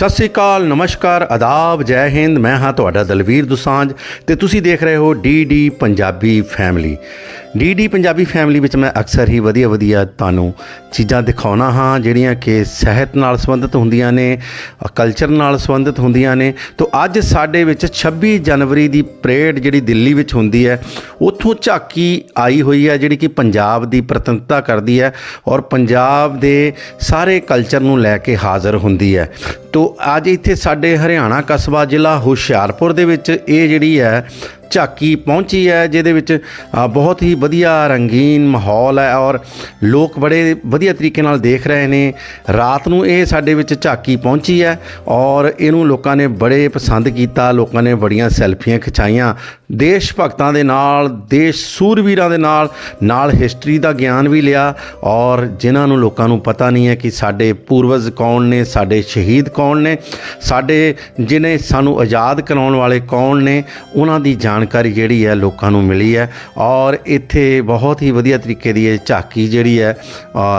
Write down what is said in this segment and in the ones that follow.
ਸਤਿ ਸ੍ਰੀ ਅਕਾਲ, ਨਮਸਕਾਰ, ਆਦਾਬ, ਜੈ ਹਿੰਦ। ਮੈਂ ਹਾਂ ਤੁਹਾਡਾ ਦਲਵੀਰ ਦੁਸਾਂਝ ਤੇ ਤੁਸੀਂ ਦੇਖ ਰਹੇ ਹੋ the Punjabi family. The Punjabi family ਵਿੱਚ ਮੈਂ ਅਕਸਰ ਹੀ ਵਧੀਆ ਵਧੀਆ ਤੁਹਾਨੂੰ ਚੀਜ਼ਾਂ ਦਿਖਾਉਣਾ ਹਾਂ, ਜਿਹੜੀਆਂ ਕਿ ਸਿਹਤ ਨਾਲ ਸੰਬੰਧਿਤ ਹੁੰਦੀਆਂ ਨੇ ਕਲਚਰ ਨਾਲ ਸੰਬੰਧਿਤ ਹੁੰਦੀਆਂ ਨੇ। ਤੋਂ ਅੱਜ ਸਾਡੇ ਵਿੱਚ 26 ਜਨਵਰੀ ਦੀ ਪਰੇਡ ਜਿਹੜੀ ਦਿੱਲੀ ਵਿੱਚ ਹੁੰਦੀ ਹੈ, ਉੱਥੋਂ ਝਾਕੀ ਆਈ ਹੋਈ ਹੈ, ਜਿਹੜੀ ਕਿ ਪੰਜਾਬ ਦੀ ਪ੍ਰਤਿਨਿਧਤਾ ਕਰਦੀ ਹੈ ਔਰ ਪੰਜਾਬ ਦੇ ਸਾਰੇ ਕਲਚਰ ਨੂੰ ਲੈ ਕੇ ਹਾਜ਼ਰ ਹੁੰਦੀ ਹੈ। ਤੋਂ ਅੱਜ ਇੱਥੇ ਸਾਡੇ ਹਰਿਆਣਾ ਕਸਬਾ ਜ਼ਿਲ੍ਹਾ ਹੁਸ਼ਿਆਰਪੁਰ ਦੇ ਵਿੱਚ ਇਹ ਜਿਹੜੀ ਹੈ ਝਾਕੀ ਪਹੁੰਚੀ ਹੈ, ਜਿਹਦੇ ਵਿੱਚ ਬਹੁਤ ਹੀ ਵਧੀਆ ਰੰਗੀਨ ਮਾਹੌਲ ਹੈ ਔਰ ਲੋਕ ਬੜੇ ਵਧੀਆ ਤਰੀਕੇ ਨਾਲ ਦੇਖ ਰਹੇ ਨੇ। ਰਾਤ ਨੂੰ ਇਹ ਸਾਡੇ ਵਿੱਚ ਝਾਕੀ ਪਹੁੰਚੀ ਹੈ ਔਰ ਇਹਨੂੰ ਲੋਕਾਂ ਨੇ ਬੜੇ ਪਸੰਦ ਕੀਤਾ, ਲੋਕਾਂ ਨੇ ਬੜੀਆਂ ਸੈਲਫੀਆਂ ਖਿਚਾਈਆਂ। ਦੇਸ਼ ਭਗਤਾਂ ਦੇ ਨਾਲ, ਦੇਸ਼ ਸੂਰਵੀਰਾਂ ਦੇ ਨਾਲ ਨਾਲ ਹਿਸਟਰੀ ਦਾ ਗਿਆਨ ਵੀ ਲਿਆ ਔਰ ਜਿਨ੍ਹਾਂ ਨੂੰ ਲੋਕਾਂ ਨੂੰ ਪਤਾ ਨਹੀਂ ਹੈ ਕਿ ਸਾਡੇ ਪੂਰਵਜ ਕੌਣ ਨੇ, ਸਾਡੇ ਸ਼ਹੀਦ ਕੌਣ ਨੇ, ਸਾਡੇ ਜਿਨੇ ਸਾਨੂੰ ਆਜ਼ਾਦ ਕਰਾਉਣ ਵਾਲੇ ਕੌਣ ਨੇ, ਉਹਨਾਂ ਦੀ ਜਾਣ ਜਾਣਕਾਰੀ ਜਿਹੜੀ ਹੈ ਲੋਕਾਂ ਨੂੰ ਮਿਲੀ ਹੈ ਔਰ ਇੱਥੇ ਬਹੁਤ ਹੀ ਵਧੀਆ ਤਰੀਕੇ ਦੀ ਇਹ ਝਾਕੀ ਜਿਹੜੀ ਹੈ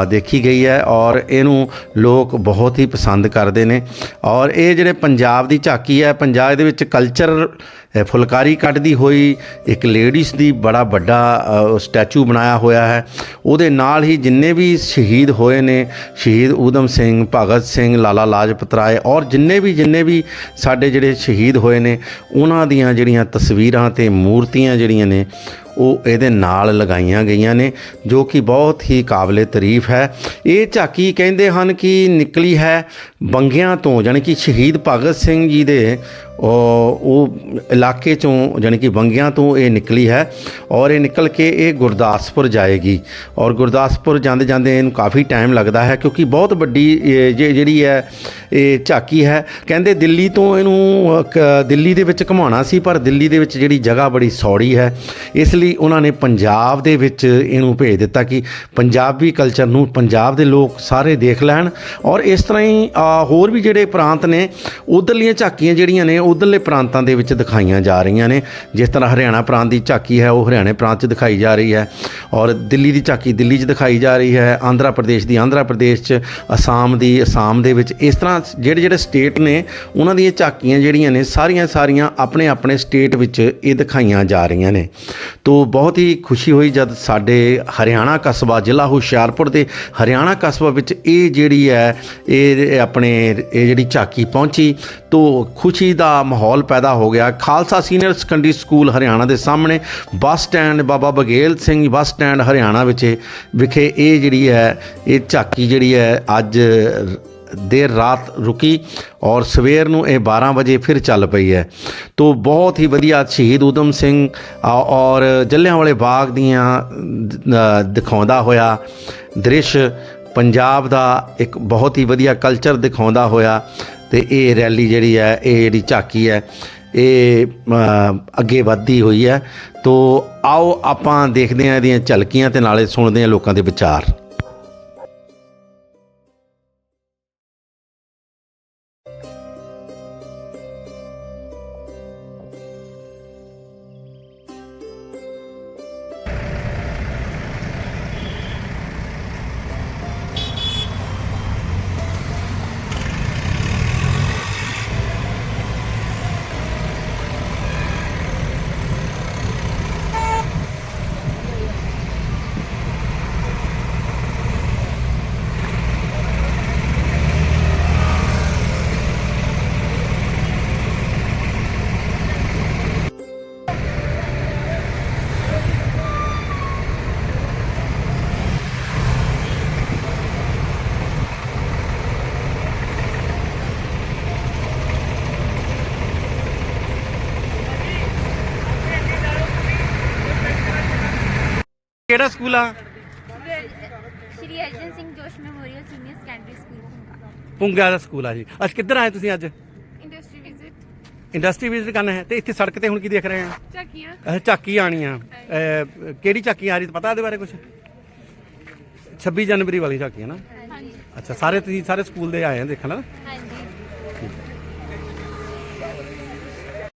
ਦੇਖੀ ਗਈ ਹੈ ਔਰ ਇਹਨੂੰ ਲੋਕ ਬਹੁਤ ਹੀ ਪਸੰਦ ਕਰਦੇ ਨੇ ਔਰ ਇਹ ਜਿਹੜੇ ਪੰਜਾਬ ਦੀ ਝਾਕੀ ਹੈ, ਪੰਜਾਬ ਦੇ ਵਿੱਚ ਕਲਚਰ ਫੁਲਕਾਰੀ ਕੱਢਦੀ ਹੋਈ ਇੱਕ ਲੇਡੀਜ਼ ਦੀ ਬੜਾ ਵੱਡਾ ਸਟੈਚੂ ਬਣਾਇਆ ਹੋਇਆ ਹੈ। ਉਹਦੇ ਨਾਲ ਹੀ ਜਿੰਨੇ ਵੀ ਸ਼ਹੀਦ ਹੋਏ ਨੇ, ਸ਼ਹੀਦ ਊਧਮ ਸਿੰਘ, ਭਗਤ ਸਿੰਘ, ਲਾਲਾ ਲਾਜਪਤ ਰਾਏ ਔਰ ਜਿੰਨੇ ਵੀ ਜਿੰਨੇ ਵੀ ਸਾਡੇ ਜਿਹੜੇ ਸ਼ਹੀਦ ਹੋਏ ਨੇ, ਉਹਨਾਂ ਦੀਆਂ ਜਿਹੜੀਆਂ ਤਸਵੀਰਾਂ ਤੇ ਮੂਰਤੀਆਂ ਜਿਹੜੀਆਂ ਨੇ ਉਹ ਇਹਦੇ ਨਾਲ ਲਗਾਈਆਂ ਗਈਆਂ ਨੇ, ਜੋ ਕਿ ਬਹੁਤ ਹੀ ਕਾਬਲੇ ਤਾਰੀਫ ਹੈ। ਇਹ ਝਾਕੀ ਕਹਿੰਦੇ ਹਨ ਕਿ ਨਿਕਲੀ ਹੈ ਬੰਗਿਆਂ ਤੋਂ ਯਾਨੀ ਕਿ ਸ਼ਹੀਦ ਭਗਤ ਸਿੰਘ ਜੀ ਦੇ ਉਹ ਇਲਾਕੇ ਚੋਂ ਯਾਨੀ ਕਿ ਬੰਗਿਆਂ ਤੋਂ ਇਹ ਨਿਕਲੀ ਹੈ ਔਰ ਇਹ ਨਿਕਲ ਕੇ ਇਹ ਗੁਰਦਾਸਪੁਰ ਜਾਏਗੀ। ਔਰ ਗੁਰਦਾਸਪੁਰ ਜਾਂਦੇ ਜਾਂਦੇ ਇਹਨੂੰ ਕਾਫੀ ਟਾਈਮ ਲੱਗਦਾ ਹੈ ਕਿਉਂਕਿ ਬਹੁਤ ਵੱਡੀ ਜਿਹੜੀ ਹੈ, ਇਹ ਝਾਕੀ ਹੈ। ਕਹਿੰਦੇ ਦਿੱਲੀ ਤੋਂ ਇਹਨੂੰ ਦਿੱਲੀ ਦੇ ਵਿੱਚ ਘੁਮਾਉਣਾ ਸੀ, ਪਰ ਦਿੱਲੀ ਦੇ ਵਿੱਚ ਜਿਹੜੀ ਜਗ੍ਹਾ ਬੜੀ ਸੌੜੀ ਹੈ, ਇਸ ਲਈ ਉਹਨਾਂ ਨੇ ਪੰਜਾਬ ਦੇ ਵਿੱਚ ਇਹਨੂੰ ਭੇਜ ਦਿੱਤਾ ਕਿ ਪੰਜਾਬੀ ਕਲਚਰ ਨੂੰ ਪੰਜਾਬ ਦੇ ਲੋਕ ਸਾਰੇ ਦੇਖ ਲੈਣ ਔਰ ਇਸ ਤਰ੍ਹਾਂ ਹੀ ਹੋਰ ਵੀ ਜਿਹੜੇ ਪ੍ਰਾਂਤ ਨੇ, ਉਧਰਲੀਆਂ ਝਾਕੀਆਂ ਜਿਹੜੀਆਂ ਨੇ, ਉਧਰਲੇ ਪ੍ਰਾਂਤਾਂ ਦੇ ਵਿੱਚ ਦਿਖਾਈਆਂ ਜਾ ਰਹੀਆਂ ਨੇ। ਜਿਸ ਤਰ੍ਹਾਂ ਹਰਿਆਣਾ ਪ੍ਰਾਂਤ ਦੀ ਝਾਕੀ ਹੈ, ਉਹ ਹਰਿਆਣੇ ਪ੍ਰਾਂਤ 'ਚ ਦਿਖਾਈ ਜਾ ਰਹੀ ਹੈ ਔਰ ਦਿੱਲੀ ਦੀ ਝਾਕੀ ਦਿੱਲੀ 'ਚ ਦਿਖਾਈ ਜਾ ਰਹੀ ਹੈ, ਆਂਧਰਾ ਪ੍ਰਦੇਸ਼ ਦੀ ਆਂਧਰਾ ਪ੍ਰਦੇਸ਼ 'ਚ, ਅਸਾਮ ਦੀ ਅਸਾਮ ਦੇ ਵਿੱਚ। ਇਸ ਤਰ੍ਹਾਂ ਜਿਹੜੇ ਜਿਹੜੇ ਸਟੇਟ ਨੇ, ਉਹਨਾਂ ਦੀਆਂ ਝਾਕੀਆਂ ਜਿਹੜੀਆਂ ਨੇ ਸਾਰੀਆਂ ਸਾਰੀਆਂ ਆਪਣੇ ਆਪਣੇ ਸਟੇਟ ਵਿੱਚ ਇਹ ਦਿਖਾਈਆਂ ਜਾ ਰਹੀਆਂ ਨੇ। ਤੋਂ ਬਹੁਤ ਹੀ ਖੁਸ਼ੀ ਹੋਈ ਜਦ ਸਾਡੇ ਹਰਿਆਣਾ ਕਸਬਾ ਜ਼ਿਲ੍ਹਾ ਹੁਸ਼ਿਆਰਪੁਰ ਦੇ ਹਰਿਆਣਾ ਕਸਬਾ ਵਿੱਚ ਇਹ ਜਿਹੜੀ ਹੈ, ਇਹ ਆਪਣੇ, ਇਹ ਜਿਹੜੀ ਝਾਕੀ ਪਹੁੰਚੀ। ਤੋਂ ਖੁਸ਼ੀ ਦਾ ਮਾਹੌਲ ਪੈਦਾ ਹੋ ਗਿਆ। Khalsa senior secondary school Hariana ਦੇ ਸਾਹਮਣੇ। Bus stand Baba Baghel Singh bus stand Hariana ਵਿੱਚ ਵਿਖੇ ਇਹ ਜਿਹੜੀ ਹੈ, ਇਹ ਝਾਕੀ ਜਿਹੜੀ ਹੈ, ਅੱਜ ਦੇਰ ਰਾਤ ਰੁਕੀ ਔਰ ਸਵੇਰ ਨੂੰ ਇਹ 12 ਵਜੇ ਫਿਰ ਚੱਲ ਪਈ ਹੈ। ਤੋਂ ਬਹੁਤ ਹੀ ਵਧੀਆ ਸ਼ਹੀਦ ਊਧਮ ਸਿੰਘ ਔਰ ਜਲਿਆਂਵਾਲੇ ਬਾਗ ਦੀਆਂ ਦਿਖਾਉਂਦਾ ਹੋਇਆ ਦ੍ਰਿਸ਼ ਪੰਜਾਬ ਦਾ ਇੱਕ ਬਹੁਤ ਹੀ ਵਧੀਆ ਕਲਚਰ ਦਿਖਾਉਂਦਾ ਹੋਇਆ ਤੇ ਇਹ ਰੈਲੀ ਜਿਹੜੀ ਹੈ, ਇਹ ਜਿਹੜੀ ਝਾਕੀ ਹੈ, ਇਹ ਅੱਗੇ ਵੱਧਦੀ ਹੋਈ ਹੈ। ਤੋਂ ਆਓ ਆਪਾਂ ਦੇਖਦੇ ਹਾਂ ਇਹਦੀਆਂ ਝਲਕੀਆਂ ਤੇ ਨਾਲੇ ਸੁਣਦੇ ਹਾਂ ਲੋਕਾਂ ਦੇ ਵਿਚਾਰ। ਕਿਹੜਾ ਸਕੂਲ ਆ? Shri Arjan Singh Josh memorial senior secondary school Punga. ਦਾ ਸਕੂਲ ਆ ਜੀ। ਅੱਜ ਕਿੱਧਰ ਆਏ ਤੁਸੀਂ ਅੱਜ? Industry visit. ਇੰਡਸਟਰੀ ਵਿਜ਼ਿਟ ਕਰਨਾ ਹੈ। ਤੇ ਇੱਥੇ ਸੜਕ ਤੇ ਹੁਣ ਕੀ ਦੇਖ ਰਹੇ ਆ? ਚੱਕੀਆਂ ਅਹ ਝਾਕੀ ਆਣੀ ਆ ਅਹ ਕਿਹੜੀ ਝਾਕੀ ਆ ਰਹੀ ਪਤਾ ਇਹਦੇ ਬਾਰੇ ਕੁਝ 26 ਜਨਵਰੀ ਵਾਲੀ ਝਾਕੀ ਹੈ ਨਾ? ਹਾਂਜੀ। ਅੱਛਾ ਸਾਰੇ ਤੁਸੀਂ ਸਾਰੇ ਸਕੂਲ ਦੇ ਆਏ ਆ ਦੇਖਣ? ਹਾਂਜੀ।